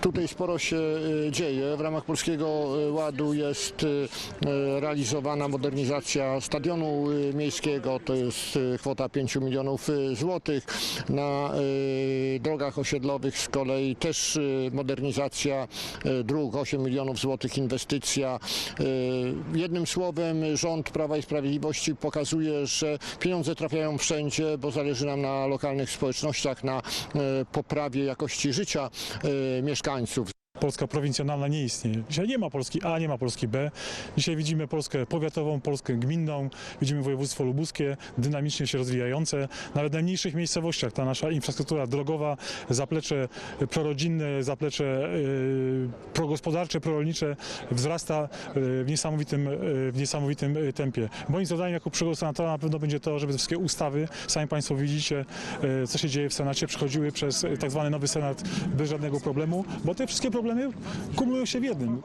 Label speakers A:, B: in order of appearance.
A: Tutaj sporo się e, dzieje. W ramach Polskiego e, Ładu jest e, realizowana modernizacja stadionu miejskiego. To jest kwota 5 milionów złotych. Na drogach osiedlowych z kolei też modernizacja dróg 8 milionów złotych inwestycja. Jednym słowem rząd Prawa i Sprawiedliwości pokazuje, że pieniądze trafiają wszędzie, bo zależy nam na lokalnych społecznościach, na poprawie jakości życia e, mieszkańców.
B: Polska prowincjonalna nie istnieje. Dzisiaj nie ma Polski A, nie ma Polski B. Dzisiaj widzimy Polskę powiatową, Polskę gminną, widzimy województwo lubuskie, dynamicznie się rozwijające. Nawet w najmniejszych miejscowościach ta nasza infrastruktura drogowa, zaplecze prorodzinne, zaplecze yy, progospodarcze, prorolnicze wzrasta yy, w niesamowitym, yy, w niesamowitym tempie. Moim zadaniem jako przyszłego senatora na pewno będzie to, żeby wszystkie ustawy, sami Państwo widzicie, co się dzieje w Senacie, przechodziły przez tak zwany nowy Senat bez żadnego problemu, bo te wszystkie problemy kumulują się w jednym.